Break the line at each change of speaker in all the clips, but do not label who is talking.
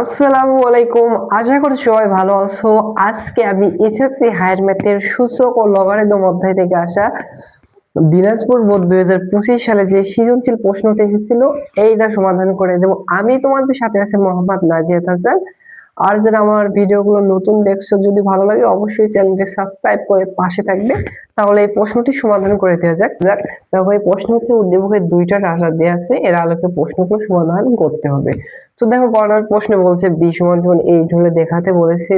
আসসালামু আলাইকুম। আশা করি সবাই ভালো আছো। আজকে আমি এসএসসি হায়ার ম্যাথের সূচক ও লগারিদম অধ্যায় থেকে আসা দিনাজপুর বোর্ড দুই হাজার পঁচিশ সালে যে সৃজনশীল প্রশ্নটি এসেছিল, এইটা সমাধান করে দেবো। আমি তোমাদের সাথে আছে মোহাম্মদ নাজিয়াত হাসান। আর যারা আমার ভিডিওগুলো নতুন দেখছ, যদি ভালো লাগে, অবশ্যই চ্যানেলটি সাবস্ক্রাইব করে পাশে থাকবে। তাহলে এই প্রশ্নটি সমাধান করে দেওয়া যাক। যাক, দেখো, এই প্রশ্ন হচ্ছে উদ্দীপকের দুইটা রাশা দেওয়া আছে। এর আলোকে প্রশ্নগুলো সমাধান করতে হবে। তো দেখো গণনার প্রশ্নে বলছে বি সমান সমান এইট হলে দেখাতে বলেছে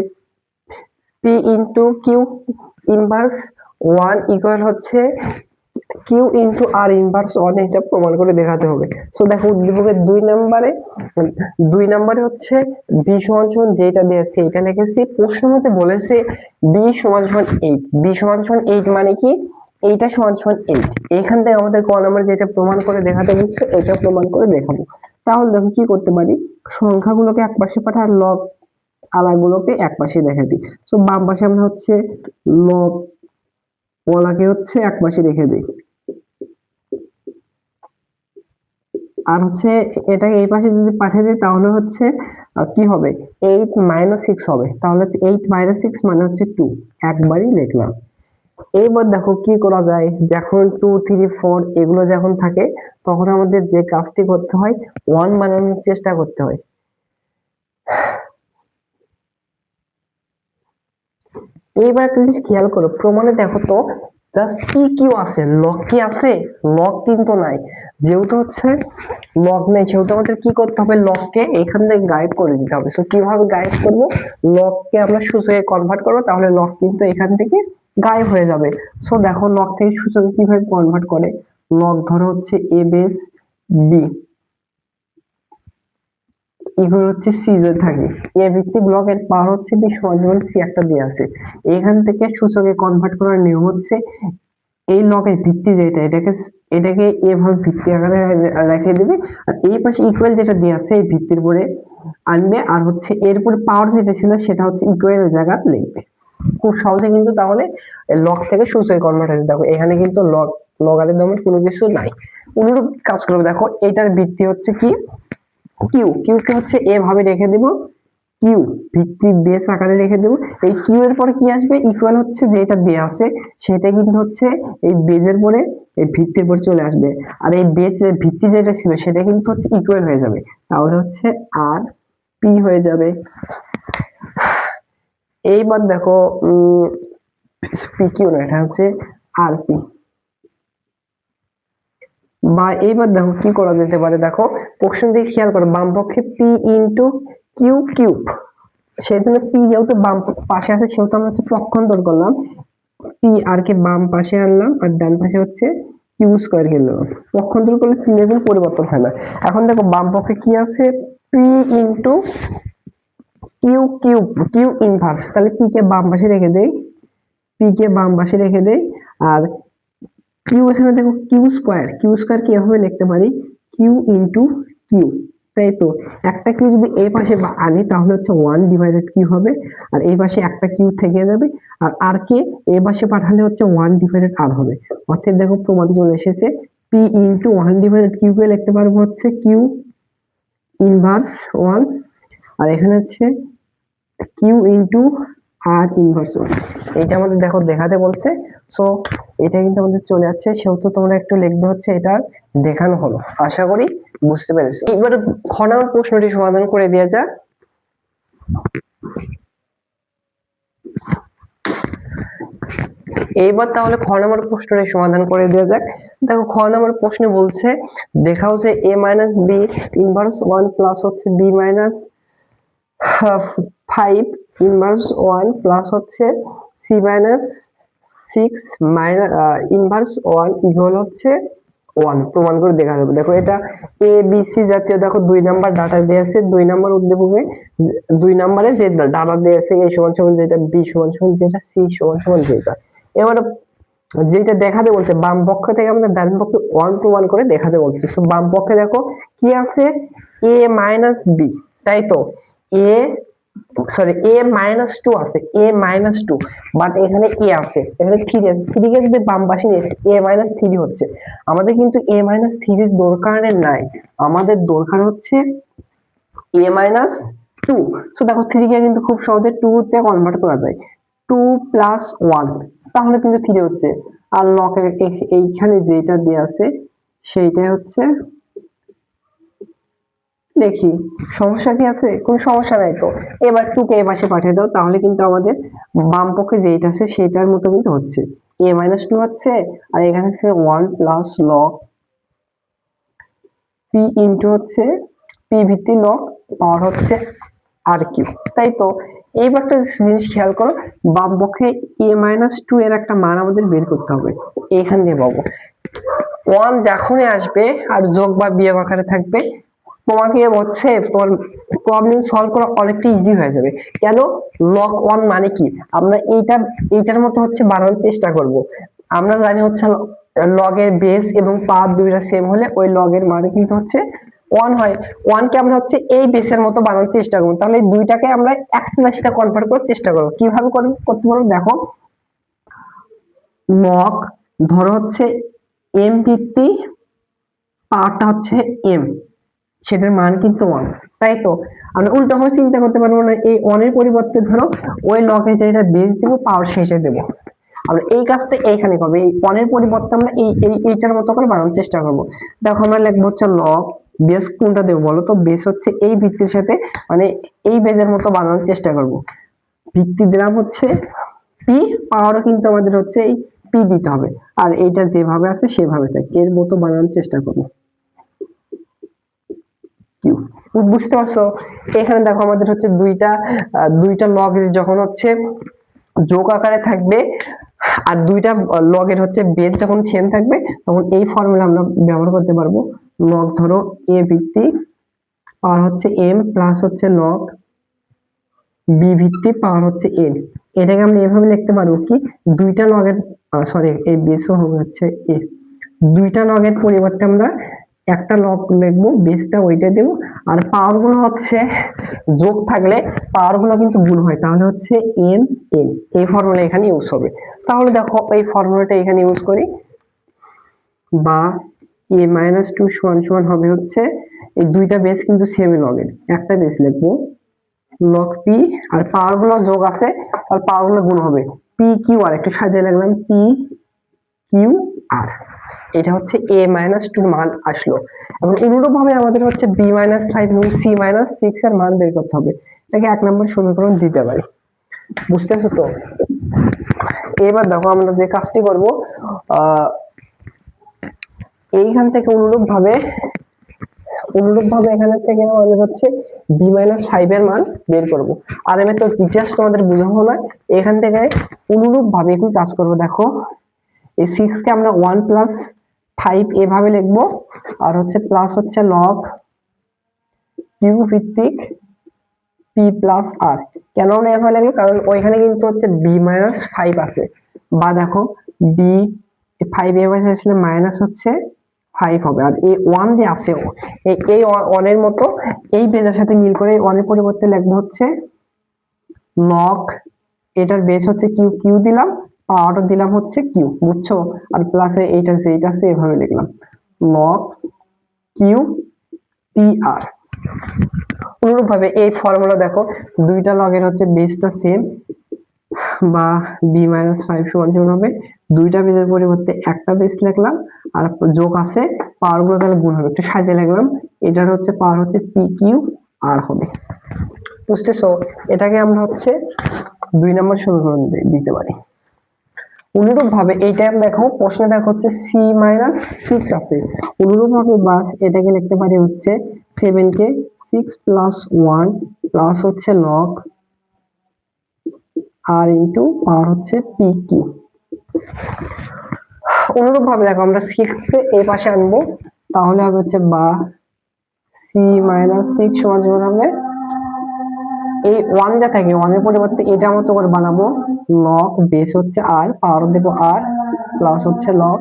P into Q inverse one equal হচ্ছে Q into R inverse one এটা প্রমাণ করে দেখাতে হবে। তো দেখো উদ্দীপকের দুই নম্বরে দুই নম্বরে হচ্ছে বি সমান সমান যেটা দিয়েছে, এটা লিখেছি প্রশ্ন মতে বলেছে বি সমান সমান এইট বি সমান সমান এইট মানে কি? এইটা সমান সমান এইট এখান থেকে আমাদের ক নম্বরে যেটা প্রমাণ করে দেখাতে হচ্ছে, এটা প্রমাণ করে দেখাবো। তাহলে দেখো কি করতে পারি? সংখ্যাগুলোকে এক পাশে পাঠা আর লব আলাগুলোকে এক পাশে রেখে দিই। তো বাম পাশে আমরা হচ্ছে লব ওলাকে হচ্ছে এক পাশে রেখে দিই। আর হচ্ছে এটাকে এই পাশে যদি পাঠিয়ে দিই, তাহলে হচ্ছে কি হবে? এইট মাইনাস সিক্স হবে। তাহলে হচ্ছে এইট মাইনাস সিক্স মানে হচ্ছে টু একবারই লিখলাম। এইবার দেখো কি করা যায়? যখন টু থ্রি ফোর এগুলো যখন থাকে, তখন আমাদের যে কাজটি করতে হয় ওয়ান বানানোর চেষ্টা করতে হয়। এইবার একটা জিনিস খেয়াল করো, প্রমাণে দেখো তো জাস্ট কি কিউ আছে লক কি আছে? লক কিন্তু নাই। যেহেতু হচ্ছে লক নেই, সেহেতু আমাদের কি করতে হবে লককে এখান থেকে গাইড করে দিতে হবে। সো কীভাবে গাইড করব? লককে আমরা সূচকে কনভার্ট করব, তাহলে লক কিন্তু এখান থেকে গায়েব হয়ে যাবে। সো দেখো লক থেকে সূচকে কীভাবে কনভার্ট করে? লক ধরো হচ্ছে এ বেস বি ইকুয়াল হচ্ছে সি যদি থাকে। এ ভিত্তিক ব্লকের পাওয়ার হচ্ছে বি সমান সি একটা দিয়ে আছে এখান থেকে সূচকে কনভার্ট করার নিয়ম হচ্ছে, এই লকের ভিত্তি যেটা, এটাকে এটাকে এভাবে ভিত্তি আকারে রেখে দিবে, আর এই পাশে ইকুয়াল যেটা দিয়ে আছে এই ভিত্তির উপরে আনবে। আর হচ্ছে এরপরে পাওয়ার যেটা ছিল, সেটা হচ্ছে ইকুয়াল জায়গা লিখবে। খুব সহজে কিন্তু তাহলে লক থেকে সূচকে কনভার্ট হয়েছে। দেখো, এখানে কিন্তু লক লগারিদমের কোনো কিছু নাই। অনুরূপ কাজ করবে। দেখো, এটার ভিত্তি হচ্ছে কি? কিউ কিউ কে হচ্ছে এভাবে রেখে দেব। কিউ ভিত্তি বেস আকারে রেখে দেব। এই কিউ এর পরে কি আসবে? ইকুয়াল হচ্ছে যেটা বে আছে, সেটা কিন্তু হচ্ছে এই বেজের পরে এই ভিত্তির পরে চলে আসবে। আর এই বেস ভিত্তি যেটা ছিল, সেটা কিন্তু হচ্ছে ইকুয়াল হয়ে যাবে। তাহলে হচ্ছে আর পি হয়ে যাবে। এইবার দেখো পি কিউ না, এটা হচ্ছে আর পি বা এইবার দেখো কি করা যেতে পারে? দেখো প্রশ্ন দিয়ে খেয়াল করো, বাম পক্ষে পি ইন্টু কিউ কিউব সেই জন্য পি যেহেতু বাম পাশে আছে, সেহেতু আমরা হচ্ছে পক্ষান্তর করলাম। পি আর কে বাম পাশে আনলাম আর ডান পাশে হচ্ছে কিউ স্কোয়ার কিনলাম পক্ষান্তর করলে চিহ্নের কোনো পরিবর্তন হয় না। এখন দেখো, বাম পক্ষে কি আছে? P into Q cube Q inverse তাহলে পি কে বাম পাশে রেখে দেই। পি কে বাম পাশে রেখে দেই, আর কিউ এখানে দেখো কিউ স্কোয়ার কিউ স্কোয়ার কি এভাবে লিখতে পারি? কিউ ইন্টু কিউ তাই তো? একটা কিউ যদি এই পাশে আনি তাহলে হচ্ছে ওয়ান ডিভাইডেড কিউ হবে। আর এই পাশে একটা কিউ থেকে যাবে। আর আর কে এই পাশে পাঠালে হচ্ছে ওয়ান ডিভাইডেড আর হবে। অর্থাৎ দেখো প্রমাণ চলে এসেছে P into one divided Q কে লিখতে পারব হচ্ছে কিউ ইনভার্স ওয়ান আর এখানে হচ্ছে Q into R inverse one এটা আমাদের দেখো দেখাতে বলছে। সো এটা কিন্তু আমাদের চলে যাচ্ছে সেহেতু তোমরা একটু লিখবে হচ্ছে এটা দেখানো হলো। আশা করি বুঝতে পেরেছ। এবার খ নম্বর প্রশ্নটি সমাধান করে দেওয়া যাক। এইবার তাহলে খ নম্বর প্রশ্নটি সমাধান করে দেওয়া যাক। দেখো, খ নম্বর প্রশ্নে বলছে, দেখাও যে A minus B inverse one plus হচ্ছে B minus five inverse one plus হচ্ছে C minus six minus inverse one equal হচ্ছে ওয়ান প্রমাণ করে দেখা যাবে। দেখো এটা এ বি সি জাতীয়, দেখো দুই নাম্বার ডাটা দেওয়া আছে। দুই নাম্বার উদ্দীপকে দুই নাম্বারে যে ডাটা দেওয়া আছে এ সমান সমান যেটা বি সমান সমান যেটা সি সমান সমান যেটা। এবারে যেটা দেখাতে বলছে, বাম পক্ষ থেকে আমাদের ডান পক্ষে ওয়ান প্রমাণ করে দেখাতে বলছে। সো বাম পক্ষে দেখো কি আছে? এ মাইনাস বি তাই তো? A sorry A minus two আছে এ মাইনাস টু বাট এখানে এ আছে। এখানে থ্রি আছে। থ্রি কে যদি বাম পাশে এ মাইনাস থ্রি হচ্ছে। আমাদের কিন্তু এ মাইনাস থ্রির দরকার নাই। আমাদের দরকার হচ্ছে এ মাইনাস টু সো দেখো থ্রি কে কিন্তু খুব সহজে টু তে কনভার্ট করা যায়। টু প্লাস ওয়ান তাহলে কিন্তু থ্রি হচ্ছে। আর লকের এইখানে যেটা দেওয়া আছে, সেইটাই হচ্ছে দেখি, সমস্যা কি আছে? কোন সমস্যা নাই তো। এবার টু কে পাশে পাঠিয়ে দাও, তাহলে কিন্তু আমাদের বাম পক্ষে যেটা আছে সেটার মতো কিন্তু হচ্ছে। এ মাইনাস টু হচ্ছে আর এখানে হচ্ছে one plus log P into হচ্ছে পি ভিত্তি লক পাওয়ার হচ্ছে আর কিউ তাই তো? এইবার একটা জিনিস খেয়াল করো, বাম পক্ষে এ মাইনাস টু এর একটা মান আমাদের বের করতে হবে। এখান দিয়ে পাবো। ওয়ান যখনই আসবে, আর যোগ বা বিয়োগ আকারে থাকবে তোমাকে হচ্ছে প্রবলেম সলভ করা অনেকটা ইজি হয়ে যাবে। কেন? লক ওয়ান মানে কি? আমরা এইটা, এইটার মতো হচ্ছে বানানোর চেষ্টা করব। আমরা জানি হচ্ছে লগের বেস এবং পাওয়ার দুইটা সেম হলে ওই লগের মানে কিন্তু হচ্ছে ওয়ান হয়। ওয়ানকে আমরা হচ্ছে এই বেসের মতো বানানোর চেষ্টা করব। তাহলে দুইটাকে আমরা এক সাথে কনভার্ট করার চেষ্টা করব। কীভাবে করতে পারব দেখো। লগ ধরো হচ্ছে এম ভিত্তি পাওয়ারটা হচ্ছে এম সেটার মান কিন্তু ওয়ান তাই তো? আমরা উল্টো ভাবে চিন্তা করতে পারব না, এই ওয়ানের পরিবর্তে ধরো ওই লগে যেটা বেস দেবো পাওয়ার শেষে দেবো। আমরা এই কাজটা এইখানে করব, এই ওয়ানের পরিবর্তে আমরা এই এই, এইটার মতো করে বানানোর চেষ্টা করব। দেখো, আমরা লিখব হচ্ছে লগ বেস কোনটা দেবো বলো তো? বেস হচ্ছে এই ভিত্তির সাথে মানে এই বেজের মতো বানানোর চেষ্টা করব। ভিত্তি দিলাম হচ্ছে পি পাওয়ারও কিন্তু আমাদের হচ্ছে এই পি দিতে হবে। আর এইটা যেভাবে আছে সেভাবে থাক, এর মতো বানানোর চেষ্টা করব। কিউ বুঝতে পারছ? এখানে দেখো আমাদের হচ্ছে দুইটা দুইটা লগ যখন হচ্ছে যোগ আকারে থাকবে, আর দুইটা লগের হচ্ছে বেদ যখন থাকবে, তখন এই ফর্মুলা আমরা ব্যবহার করতে পারব। লগ ধরো এ ভিত্তি হচ্ছে এম প্লাস হচ্ছে লগ বি ভিত্তি পাওয়ার হচ্ছে এন এটাকে আমরা এভাবে লিখতে পারব কি? দুইটা লগের সরি এই বেসও হবে হচ্ছে এ দুইটা লগের পরিবর্তে আমরা একটা লগ লিখব বেসটা ওইটা দেবো, আর পাওয়ারগুলো হচ্ছে, যোগ থাকলে পাওয়ারগুলো কিন্তু গুণ হয়, তাহলে হচ্ছে এন এন এই ফর্মুলা এখানে ইউজ হবে। তাহলে দেখো, এই ফর্মুলাটা এখানে ইউজ করি, বা এ মাইনাস টু সমান সমান হবে হচ্ছে, এই দুইটা বেস কিন্তু সেম লগের একটা বেস লিখব লগ পি আর পাওয়ারগুলো যোগ আছে আর পাওয়ারগুলো গুণ হবে পি কিউ আর একটু সাজিয়ে লিখলাম পি কিউ আর এটা হচ্ছে এ মাইনাস টুর মান আসলো। এবং অনুরূপ ভাবে আমাদের হচ্ছে বি মাইনাস ফাইভ এবং সি মাইনাস সিক্স এর মান বের করতে হবে। এটাকে এক নম্বর সমীকরণ দিতে পারি। বুঝতে বুঝতেছো তো? এবার দেখো আমরা যে কাজটি করব এইখান থেকে অনুরূপ ভাবে অনুরূপ ভাবে এখানে থেকে আমাদের হচ্ছে বি মাইনাস ফাইভ এর মান বের করব। আর আমি তো জাস্ট তোমাদের বোঝাবো না। এখান থেকে অনুরূপ ভাবে একটু কাজ করব, দেখো। এই সিক্স কে আমরা ওয়ান প্লাস ফাইভ এভাবে লিখব। আর হচ্ছে প্লাস হচ্ছে লগ কিউ ভিত্তিক পি প্লাস আর কেন আমরা এভাবে লিখব কারণ ওইখানে কিন্তু হচ্ছে বি মাইনাস ফাইভ আছে। বা দেখো বি ফাইভ এভাবে আসলে মাইনাস হচ্ছে ফাইভ হবে। আর এই ওয়ান যে আছে, এই ওয়ানের মতো এই বেজের সাথে মিল করে ওয়ানের পরিবর্তে লিখব হচ্ছে লগ এটার বেস হচ্ছে কিউ কিউ দিলাম। পাওয়ারও দিলাম হচ্ছে কিউ বুঝছ? আর প্লাসে এইটা যেটা আছে, এভাবে লিখলাম। লগ কিউ পি আর অনুরূপ ভাবে এই ফর্মুলা দেখো, দুইটা লগের হচ্ছে বেসটা সেম বা বি মাইনাস ফাইভ সমান সমান হবে। দুইটা বেসের পরিবর্তে একটা বেস লিখলাম, আর যোগ আছে পাওয়ারগুলো তাহলে গুণ হবে। একটু সাজিয়ে লিখলাম, এটার হচ্ছে পাওয়ার হচ্ছে পি কিউ আর হবে। বুঝতেছো? এটাকে আমরা হচ্ছে দুই নম্বর সমীকরণ দিতে পারি। অনুরূপ ভাবে এইটা দেখো, প্রশ্নে দেখো হচ্ছে সি মাইনাস সিক্স আছে। অনুরূপ ভাবে বা এটাকে লিখতে পারি হচ্ছে সেভেন কে সিক্স প্লাস ওয়ান প্লাস হচ্ছে লগ আর ইন্টু পাওয়ার হচ্ছে পি কিউ অনুরূপ ভাবে দেখো, আমরা সিক্স এই পাশে আনব, তাহলে হবে হচ্ছে বা সি মাইনাস সিক্স সমান হবে এই ওয়ান যা থাকে ওয়ানের পরিবর্তে এটা মতো করে বানাবো। লগ বেস হচ্ছে আর পাওয়ার দেবো আর প্লাস হচ্ছে লগ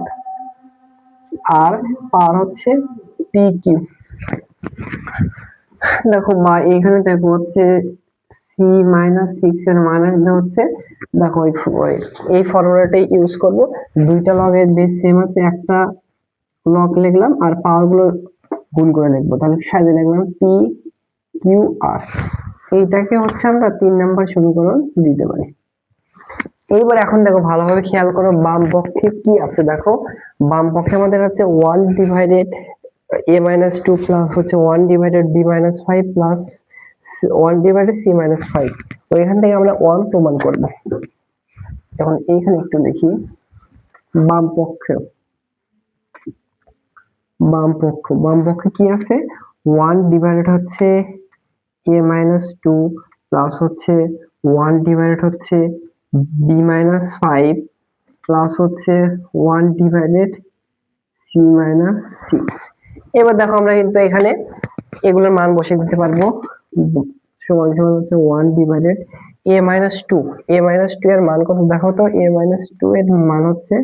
আর পাওয়ার হচ্ছে পি কিউ দেখো মা, এখানে দেখো হচ্ছে সি মাইনাস সিক্স এর আসবে হচ্ছে, দেখো এই ফর্মুলাটাই ইউজ করব। দুইটা লগের বেস সেম আছে, একটা লগ লিখলাম আর পাওয়ারগুলো গুণ করে লিখব। তাহলে সাজিয়ে লিখলাম পি কিউ আর এইটাকে হচ্ছে আমরা তিন নাম্বার সমীকরণ দিতে পারি। এইবার এখন দেখো ভালোভাবে খেয়াল করো, বাম পক্ষে কি আছে দেখো? বাম পক্ষে আমাদের আছে one divided A minus two plus হচ্ছে one divided B minus five plus one divided C minus five ওইখান থেকে আমরা ওয়ান প্রমাণ করব। এখন এইখানে একটু দেখি। বাম পক্ষে। বাম পক্ষ। বাম পক্ষে কি আছে? ওয়ান ডিভাইডেড হচ্ছে এ মাইনাস টু প্লাস হচ্ছে ওয়ান ডিভাইডেড হচ্ছে বি মাইনাস ফাইভ প্লাস হচ্ছে one divided C minus six এবার দেখো আমরা কিন্তু এখানে এগুলোর মান বসিয়ে দিতে পারব। সমান সমান হচ্ছে one divided A minus two A minus two এর মান কত দেখো তো? এ মাইনাস টু এর মান হচ্ছে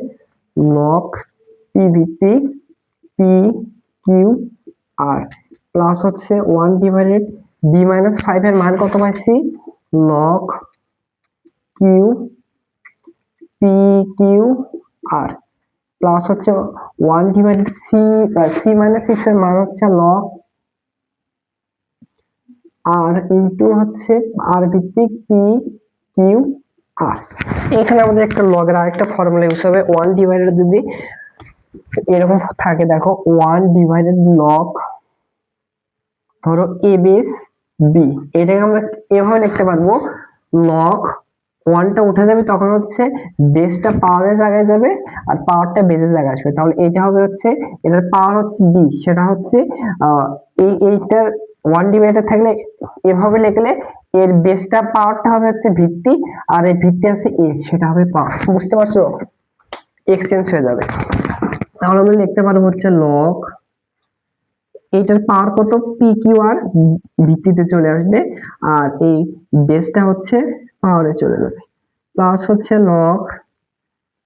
লক পি ভিত্তি পি কিউ আর প্লাস হচ্ছে one divided B minus five এর মান কত পাইছি? Log Q P Q R plus হচ্ছে one divided C C minus six এর মান হচ্ছে লক আর ইন্টু হচ্ছে আর ভিত্তিক পি কিউ আর এখানে আমাদের একটা লগের আরেকটা ফর্মুলা ইউজ হবে। ওয়ান ডিভাইডেড যদি এরকম থাকে, দেখো ওয়ান ডিভাইডেড লক ধরো এ বেস বি এটাকে আমরা এভাবে লিখতে পারব। লক ওয়ানটা উঠে যাবে তখন হচ্ছে বেসটা পাওয়ারের জায়গায় যাবে আর পাওয়ারটা বেসের জায়গায় আসবে। তাহলে এটা হবে হচ্ছে, এটার পাওয়ার হচ্ছে বি সেটা হচ্ছে এই এইটার ওয়ান ডিভাইডার থাকলে এভাবে লিখলে এর বেসটা পাওয়ারটা হবে হচ্ছে ভিত্তি আর এই ভিত্তি আছে এ সেটা হবে পাওয়ার বুঝতে পারছ? এক্সচেঞ্জ হয়ে যাবে। তাহলে আমরা লিখতে পারব হচ্ছে লক এইটার পাওয়ার কত? পি কিউ আর ভিত্তিতে চলে আসবে। আর এই বেসটা হচ্ছে পাওয়ারে চলে যাবে। প্লাস হচ্ছে লক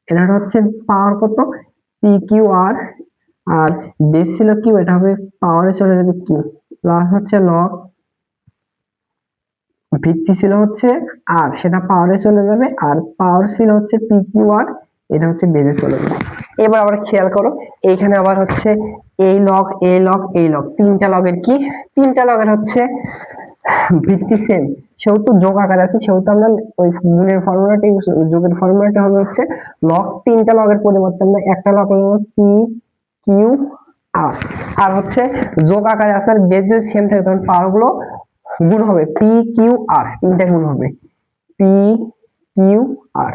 এটা হচ্ছে পাওয়ার কত? P Q R R base ছিল কিউ এটা হবে পাওয়ারে চলে যাবে কিউ প্লাস হচ্ছে লক ভিত্তি ছিল হচ্ছে আর সেটা পাওয়ারে চলে যাবে। আর পাওয়ার ছিল হচ্ছে পি কিউ আর এটা হচ্ছে বেজে চলে যাবে। এবার আবার খেয়াল করো, এইখানে আবার হচ্ছে এই লক এই লক এই লক তিনটা লগের কি? তিনটা লগের হচ্ছে ভিত্তি সেম সেহেতু যোগ আকার আছে, সেহেতু আমরা ওই গুণের ফর্মুলাটা, যোগের ফর্মুলাটা হবে হচ্ছে লগ তিনটা লগের পরিবর্তে আমরা একটা লগ নেব পি কিউ আর আর হচ্ছে যোগ আকারে আছে, আর বেস যদি সেম থাকে তখন পাওয়ারগুলো গুণ হবে পি কিউ আর তিনটা গুণ হবে পি কিউ আর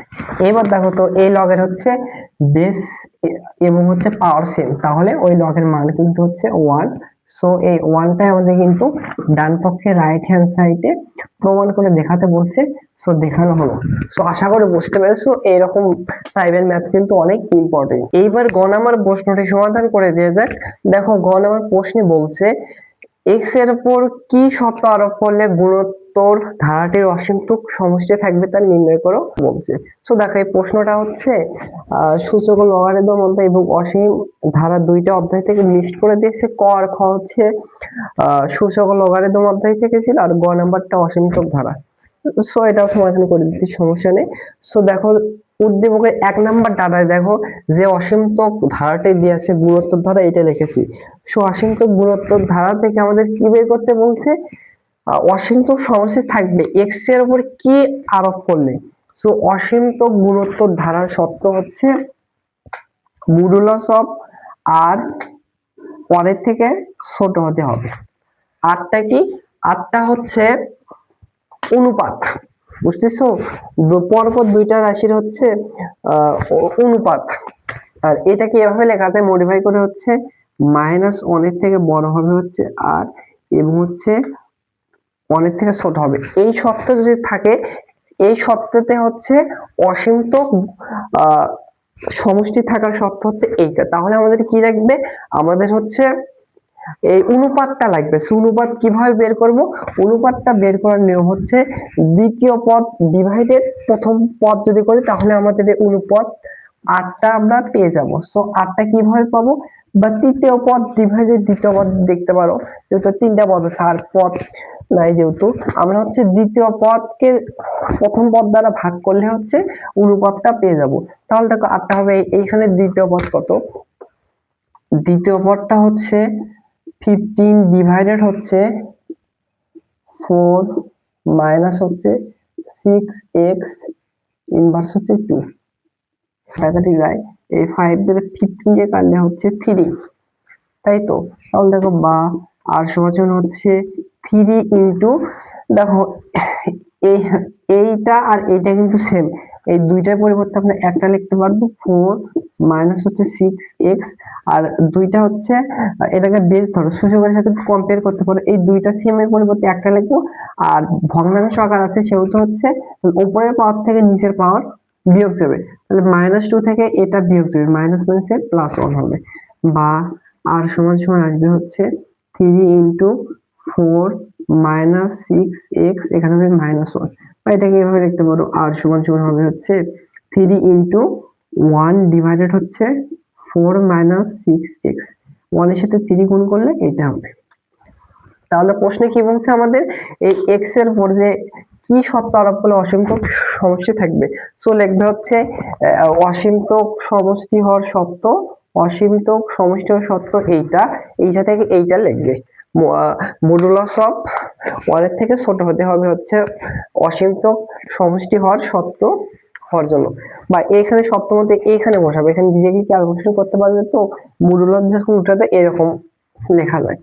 এবার দেখো তো, এই লগের হচ্ছে বেস এবং হচ্ছে পাওয়ার সেম তাহলে ওই লগের মান কিন্তু হচ্ছে ওয়ান সো এই ওয়ানটাই আমাদের কিন্তু ডান পক্ষে রাইট হ্যান্ড সাইডে প্রমাণ করে দেখাতে বলছে। সো দেখানো হলো। সো আশা করে বুঝতে পেরেছ, এইরকম প্রাইভেট ম্যাথ কিন্তু অনেক ইম্পর্টেন্ট এইবার গ নাম্বার প্রশ্নটি সমাধান করে দিয়ে যাক। দেখো, গ নাম্বার প্রশ্নে বলছে এক্সের উপর কি শর্ত আরোপ করলে গুণোত্তর ধারাটির অসীমতুক সমষ্টি থাকবে তা নির্ণয় করো বলছে। সো দেখো, এই প্রশ্নটা হচ্ছে সূচক লগারিদম অধ্যায় এবং অসীম ধারা দুইটা অধ্যায় থেকে লিস্ট করে দিয়েছে। ক আর খ হচ্ছে সূচক লগারিদম অধ্যায় থেকে ছিল আর গ নাম্বারটা অসীমতুক ধারা। সো এটাও সমাধান করে দিতে সমস্যা নেই। সো দেখো, উদ্দীপকের এক নাম্বার ডাটায় দেখো, যে অসীমতক ধারাটি দিয়েছে গুণোত্তর ধারা এটা লিখেছি। সো অসীমতক গুণোত্তর ধারা থেকে আমাদের কি বের করতে বলছে? অসীমতক সমষ্টি থাকবে। এক্সের উপর কি আরোপ করলে? সো অসীমতক গুণোত্তর ধারার শর্ত হচ্ছে মডুলাস অফ আর পরের থেকে ছোট হতে হবে। আটটা কি? আটটা হচ্ছে অনুপাত। বুঝতেছো? পরপর দুইটা রাশির হচ্ছে অনুপাত। আর এটাকে এভাবে লেখা যায়? মডিফাই করে হচ্ছে মাইনাস ওয়ানের থেকে বড় হবে হচ্ছে আর এবং হচ্ছে ওয়ানের থেকে ছোট হবে। এই শর্ত যদি থাকে এই শর্ততে হচ্ছে অসীমত আহ, সমষ্টি থাকার শর্ত হচ্ছে এইটা। তাহলে আমাদের কি লাগবে? আমাদের হচ্ছে এই অনুপাতটা লাগবে। অনুপাত কীভাবে বের করব? অনুপাতটা বের করার নিয়ম হচ্ছে দ্বিতীয় পদ ডিভাইডেড প্রথম পদ যদি করি তাহলে আমাদের অনুপাত আটটা আমরা পেয়ে যাব। সো আটটা কীভাবে পাবো? বা তৃতীয় পদ ডিভাইডেড দ্বিতীয় পদ দেখতে পারো, যেহেতু তিনটা পদ আছে, আর পদ নাই যেহেতু, আমরা হচ্ছে দ্বিতীয় পদকে প্রথম পদ দ্বারা ভাগ করলে হচ্ছে অনুপাতটা পেয়ে যাব। তাহলে দেখো আটটা হবে, এইখানে দ্বিতীয় পদ কত? দ্বিতীয় পদটা হচ্ছে ফিফটিন ডিভাইডেড হচ্ছে ফোর মাইনাস হচ্ছে সিক্স এক্স ইনভার্স হচ্ছে টু কাটাকাটি যায় এই ফাইভ দিয়ে ফিফটিন দিয়ে কাটলে হচ্ছে থ্রি তাই তো? তাহলে দেখো বা, আর সমাচরণ হচ্ছে থ্রি ইন্টু দেখো এই এইটা আর এইটা কিন্তু সেম এই দুইটার পরিবর্তে আমরা একটা লিখতে পারব ফোর মাইনাস হচ্ছে সিক্স এক্স আর দুইটা হচ্ছে, এটাকে বেস ধরো, সূচকের সাথে কম্পেয়ার করতে পারো। এই দুইটা সেম এর পরিবর্তে একটা লিখব, আর ভগ্নাংশ আকার আছে সেহেতু হচ্ছে, উপরের পাওয়ার থেকে নিচের পাওয়ার বিয়োগ যাবে তাহলে মাইনাস টু থেকে এটা বিয়োগ যাবে মাইনাস মাইনাসে প্লাস ওয়ান হবে। বা আর সমান সমান আসবে হচ্ছে three into four minus six X এখানে হবে মাইনাস ওয়ান বা এটাকে এভাবে দেখতে পারো, আর সমান সমান হবে হচ্ছে থ্রি ইন্টু ওয়ান ডিভাইডেড হচ্ছে ফোর মাইনাস সিক্স এক্স ওয়ানের সাথে থ্রি গুণ করলে এটা হবে। তাহলে প্রশ্নে কি বলছে আমাদের? এই এক্সের পর যে কি শর্ত আরোপ করলে অসীমতক সমষ্টি থাকবে? সো লিখবে হচ্ছে অসীমতক সমষ্টি হওয়ার সত্য অসীমতক সমষ্টি হওয়ার সত্য এইটা এইটা থেকে এইটা লিখবে। মডুলাস অফ ওয়ানের থেকে ছোট হতে হবে হচ্ছে অসীমতক সমষ্টি হওয়ার সত্য হওয়ার জন্য। বা এখানে সপ্তম মধ্যে এখানে বসাবে, এখানে কি ক্যালকুলেশন করতে পারবে তো মডুলাস যখন উঠাতে এরকম লেখা যায়।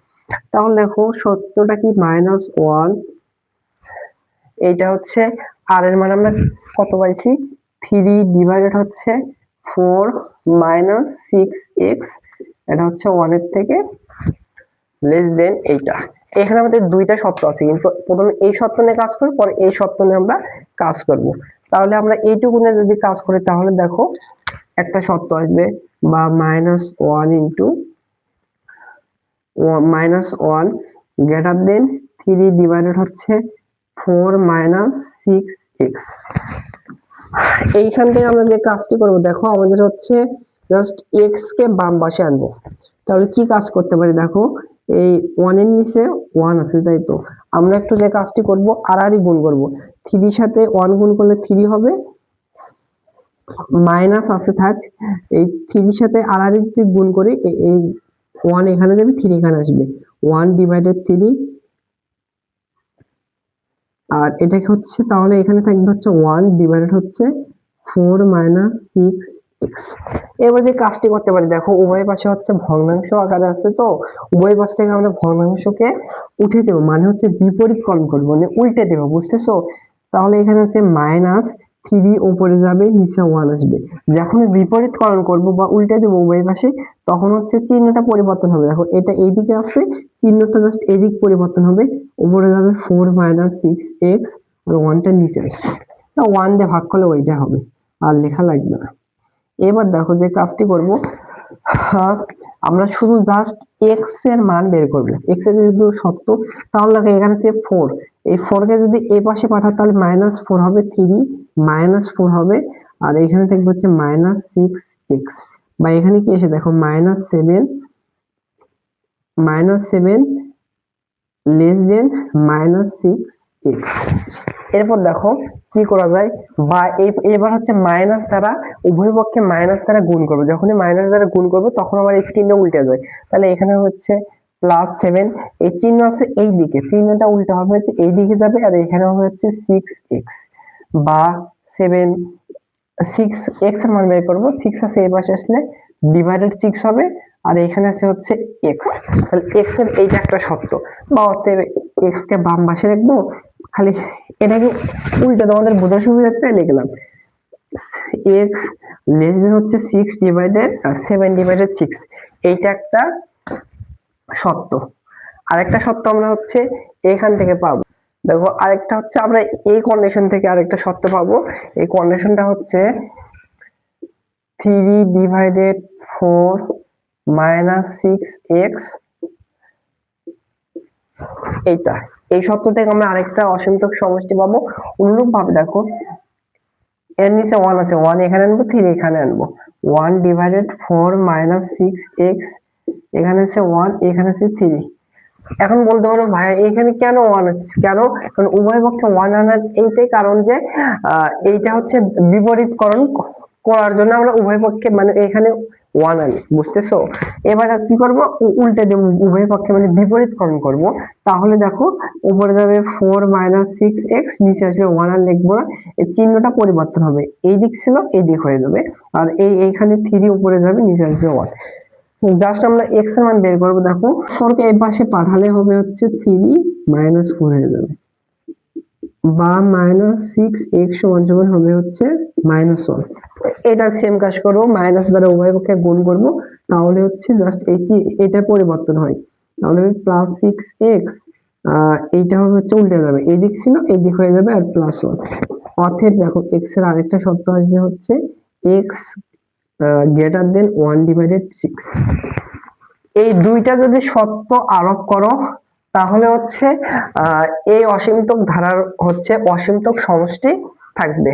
তাহলে দেখো সত্যটা কি? মাইনাস ওয়ান এইটা হচ্ছে আর এর মানে আমরা কত পাইছি? থ্রি ডিভাইডেড হচ্ছে ফোর মাইনাস সিক্স এক্স এটা হচ্ছে ওয়ানের থেকে লেস দেন এইটা এখানে আমাদের দুইটা সত্য আছে, কিন্তু প্রথমে এই সত্য নিয়ে কাজ করব, পরে এই সত্য নিয়ে আমরা কাজ করব। তাহলে আমরা এইটুকু নিয়ে যদি কাজ করি, তাহলে দেখো একটা সত্য আসবে, বা minus one into minus one greater than three divided হচ্ছে ফোর মাইনাস সিক্স এক্স। এইখান থেকে আমরা যে কাজটি করব, দেখো আমাদের হচ্ছে জাস্ট এক্স কে বাম পাশে আনব। তাহলে কি কাজ করতে পারি দেখো, এই ওয়ানের নিচে ওয়ান আছে, তাই তো? আমরা একটু যে কাজটি করব আরই গুণ করব। থ্রির সাথে ওয়ান গুণ করলে থ্রি হবে মাইনাস আছে থাক, এই থ্রির সাথে আরই যদি গুণ করি, এই ওয়ান এখানে যাবে থ্রি এখানে আসবে। ওয়ান ডিভাইডেড থ্রি আর এটাকে হচ্ছে, তাহলে এখানে থাকবে হচ্ছে ওয়ান ডিভাইডেড হচ্ছে ফোর মাইনাস সিক্স এক্স এবার যে কাজটি করতে পারি, দেখো উভয় পাশে হচ্ছে ভগ্নাংশ আকারে আছে তো, উভয় পাশ থেকে আমরা ভগ্নাংশকে উঠে দেবো মানে হচ্ছে বিপরীত বিপরীতকরণ করব মানে উল্টে দেবো, বুঝতেছো? তাহলে এখানে আছে মাইনাস থ্রি উপরে যাবে, নিচে ওয়ান আসবে। যখন বিপরীতকরণ করব বা উল্টে দেবো উভয় পাশে, তখন হচ্ছে চিহ্নটা পরিবর্তন হবে। দেখো, এটা এইদিকে আসছে, চিহ্নটা জাস্ট এদিক পরিবর্তন হবে। উপরে যাবে ফোর মাইনাস সিক্স এক্স আর ওয়ানটা নিচে আসবে। তা ওয়ান দিয়ে ভাগ করলে ওইটা হবে, আর লেখা লাগবে না। এবার দেখো যে কাজটি করব। আমরা শুধু জাস্ট এক্সের মান বের করব। এক্সের যদি সত্য, তাহলে এখানে যে ফোর এই ফোর কে যদি এ পাশে পাঠাও, তাহলে মাইনাস ফোর হবে থ্রি মাইনাস ফোর হবে, আর এখানে থাকবে হচ্ছে মাইনাস সিক্স এক্স বা এখানে কি এসে দেখো minus seven minus seven less than minus six X এরপর দেখো, কি করা যায়? বা এবার হচ্ছে মাইনাস দ্বারা উভয় পক্ষে মাইনাস দ্বারা গুণ করব। যখনই মাইনাস দ্বারা গুণ করব, তখন আবার এই চিহ্ন উল্টে যায়। তাহলে এখানে হচ্ছে প্লাস সেভেন এই চিহ্ন আছে এই দিকে চিহ্নটা উল্টো হবে হচ্ছে এই দিকে যাবে আর এখানে হবে হচ্ছে সিক্স এক্স বা সেভেন সিক্স এক্সের মান বের করব। সিক্স আছে এই পাশে আসলে ডিভাইডেড সিক্স হবে আর এখানে আছে হচ্ছে এক্স তাহলে এক্সের এইটা একটা সত্য। বা অতএব এক্স কে বাম পাশে রাখব খালি এটাকে উল্টে তোমাদের বোঝার সুবিধা সুবিধার্থে লিখলাম। এক্স লেস দেন হচ্ছে six divided seven divided six এইটা একটা সত্য। আরেকটা সত্য আমরা হচ্ছে এখান থেকে পাবো। দেখো, আরেকটা হচ্ছে আমরা এই কন্ডিশন থেকে আরেকটা সত্য পাবো। এই কন্ডিশনটা হচ্ছে three divided four minus six X এইটা। এই সত্য থেকে আমরা আরেকটা অসীমতক সমষ্টি পাবো। অনুরূপ ভাবে দেখো, এর নিচে ওয়ান আছে। ওয়ান এখানে আনব থ্রি এখানে আনব। One divided four minus six X এখানে আছে ওয়ান এখানে আছে থ্রি এখন বলতে পারো ভাই, এখানে কেন ওয়ান আছে কেন? কারণ উভয় পক্ষে ওয়ান আনার এইটাই কারণ যে এইটা হচ্ছে বিপরীতকরণ করার জন্য আমরা উভয় পক্ষে মানে এখানে ওয়ান আনি, বুঝতেছো? এবার কি করব? উল্টে দেবো উভয় পক্ষে মানে বিপরীতকরণ করব। তাহলে দেখো, উপরে যাবে ফোর মাইনাস সিক্স এক্স নিচে আসবে ওয়ান আর লিখব না। চিহ্নটা পরিবর্তন হবে। এই দিক ছিল, এই দিক হয়ে যাবে। আর এই, এইখানে থ্রি উপরে যাবে, নিচে আসবে ওয়ান জাস্ট আমরা এক্সের মান বের করব, দেখো। ফোরকে এই পাশে পাঠালে হবে হচ্ছে থ্রি মাইনাস ফোর হয়ে যাবে। বা মাইনাস সিক্স এক্স সমান সমান হবে হচ্ছে মাইনাস ওয়ান এটা সেম কাজ করব মাইনাস দ্বারা উভয় পক্ষে গুণ করব, তাহলে হচ্ছে জাস্ট এটি, এটা পরিবর্তন হয়। তাহলে প্লাস সিক্স এক্স এইটা হবে হচ্ছে উল্টে যাবে। এই দিক ছিল এই দিক হয়ে যাবে আর প্লাস ওয়ান অথেব দেখো এক্সের আরেকটা শব্দ আসবে হচ্ছে X greater than one divided six এই দুইটা যদি সত্য আরোপ করো, তাহলে হচ্ছে এই অসীমতক ধারার হচ্ছে অসীমতক সমষ্টি থাকবে।